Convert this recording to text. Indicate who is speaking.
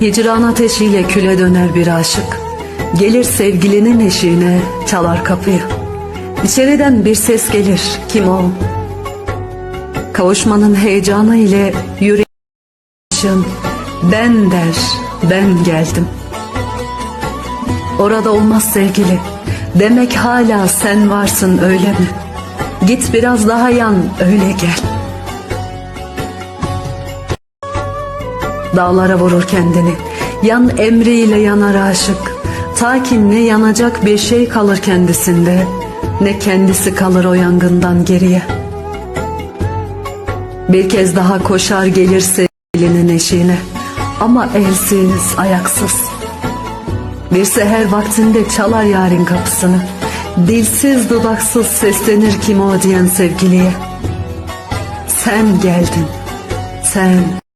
Speaker 1: Hicran ateşiyle küle döner bir aşık. Gelir sevgilinin eşiğine çalar kapıyı. İçeriden bir ses gelir kim o? Kavuşmanın heyecanı ile yüreğim ben der ben geldim. Orada olmaz sevgili. Demek hala sen varsın öyle mi? Git biraz daha yan öyle gel. Dağlara vurur kendini. Yan emriyle yanar aşık. Ta ki ne yanacak bir şey kalır kendisinde. Ne kendisi kalır o yangından geriye. Bir kez daha koşar gelir sevgilinin eşiğine. Ama elsiz, ayaksız. Bir seher vaktinde çalar yarın kapısını. Dilsiz dudaksız seslenir kim o diyen sevgiliye. Sen geldin, sen